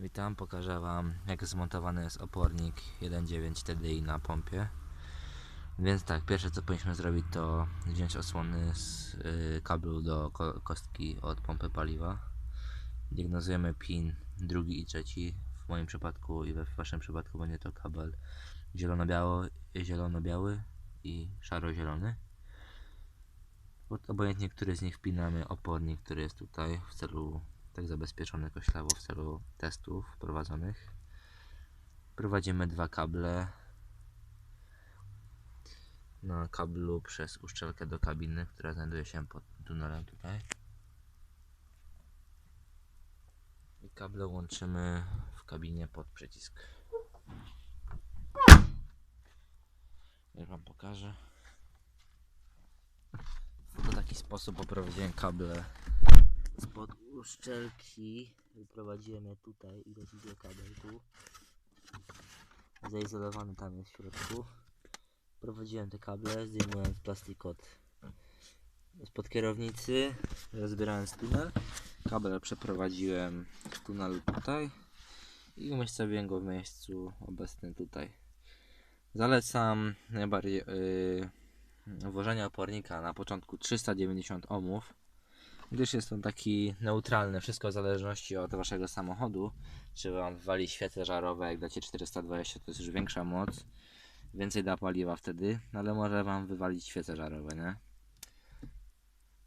Witam, pokażę Wam jak zmontowany jest opornik 1.9 TDI na pompie. Więc tak, pierwsze co powinniśmy zrobić to wziąć osłony z y, kablu do ko kostki od pompy paliwa. Diagnozujemy pin drugi i trzeci. W moim przypadku i we Waszym przypadku będzie to kabel zielono-biały i szaro-zielony. Obojętnie który z nich wpinamy opornik, który jest tutaj w celu tak zabezpieczony koślawo w celu testów prowadzonych. Prowadzimy dwa kable na kablu przez uszczelkę do kabiny, która znajduje się pod tunelem tutaj. I kable łączymy w kabinie pod przycisk. Jak Wam pokażę. W taki sposób poprowadziłem kable spod uszczelki. Wyprowadziłem je tutaj i widzę kabel tu zaizolowany tam jest w środku. Prowadziłem te kable zdejmując plastik od spod kierownicy. Rozbierając tunel. Kabel przeprowadziłem w tunel tutaj. I umiejscowiłem go w miejscu obecnym tutaj. Zalecam najbardziej yy, włożenie opornika na początku 390 ohmów gdyż jest on taki neutralny, wszystko w zależności od waszego samochodu. Czy wam wali świece żarowe, jak dacie 420 to jest już większa moc, więcej da paliwa wtedy, ale może wam wywalić świece żarowe, nie?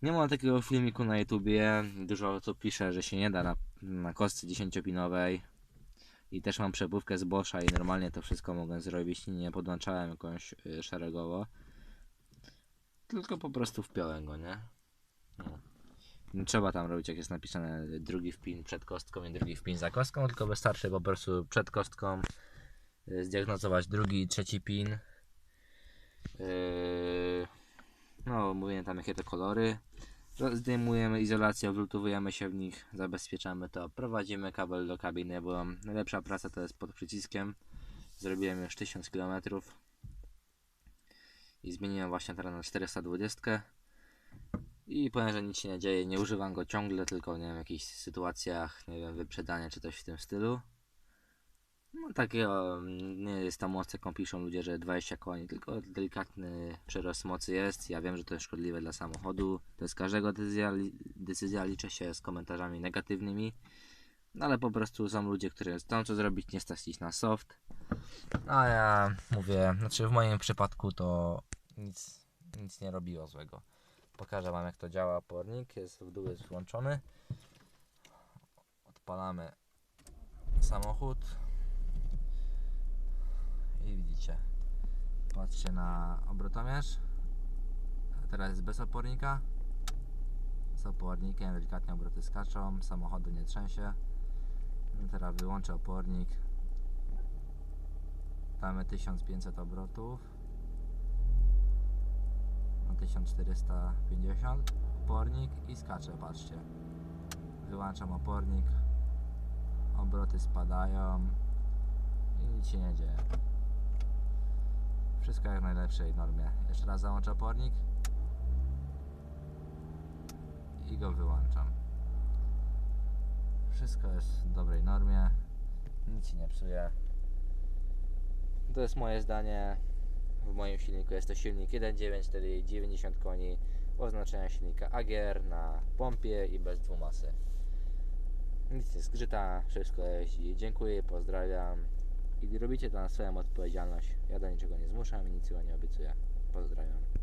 Nie ma takiego filmiku na YouTubie, dużo osób pisze, że się nie da na, na kostce 10-pinowej i też mam przepływkę z Boscha i normalnie to wszystko mogę zrobić, nie podłączałem jakąś y, szeregowo, tylko po prostu wpiąłem go, nie? No. Nie trzeba tam robić jak jest napisane drugi wpin przed kostką i drugi wpin za kostką, tylko wystarczy po prostu przed kostką y, zdiagnozować drugi i trzeci pin. Yy, no, mówię tam jakie to kolory. Zdejmujemy izolację, wlutowujemy się w nich, zabezpieczamy to, prowadzimy kabel do kabiny, bo najlepsza praca to jest pod przyciskiem. Zrobiłem już 1000 km i zmieniłem właśnie teraz na 420. I powiem, że nic się nie dzieje, nie używam go ciągle, tylko nie wiem, w jakichś sytuacjach, nie wiem, wyprzedania czy coś w tym stylu. No takiego nie jest ta moc, jaką piszą ludzie, że 20 koni, tylko delikatny przerost mocy jest. Ja wiem, że to jest szkodliwe dla samochodu. To jest każdego decyzja, decyzja liczę się z komentarzami negatywnymi. No ale po prostu są ludzie, którzy chcą co zrobić, nie stać na soft. A ja mówię, znaczy w moim przypadku to nic, nic nie robiło złego. Pokażę Wam jak to działa opornik. Jest w dół jest włączony. Odpalamy samochód. I widzicie. Patrzcie na obrotomierz. Teraz jest bez opornika. Z opornikiem delikatnie obroty skaczą. Samochodu nie trzęsie. No teraz wyłączę opornik. Damy 1500 obrotów na 1450 opornik i skaczę, patrzcie. Wyłączam opornik obroty spadają i nic się nie dzieje. Wszystko jak najlepszej normie. Jeszcze raz załączę opornik i go wyłączam. Wszystko jest w dobrej normie nic się nie psuje. To jest moje zdanie w moim silniku jest to silnik 1.9, czyli 90 koni oznaczenia silnika AGR na pompie i bez dwumasy. Nic nie zgrzyta, wszystko jeździ. Dziękuję, pozdrawiam. I robicie to na swoją odpowiedzialność. Ja do niczego nie zmuszam i nic nie obiecuję. Pozdrawiam.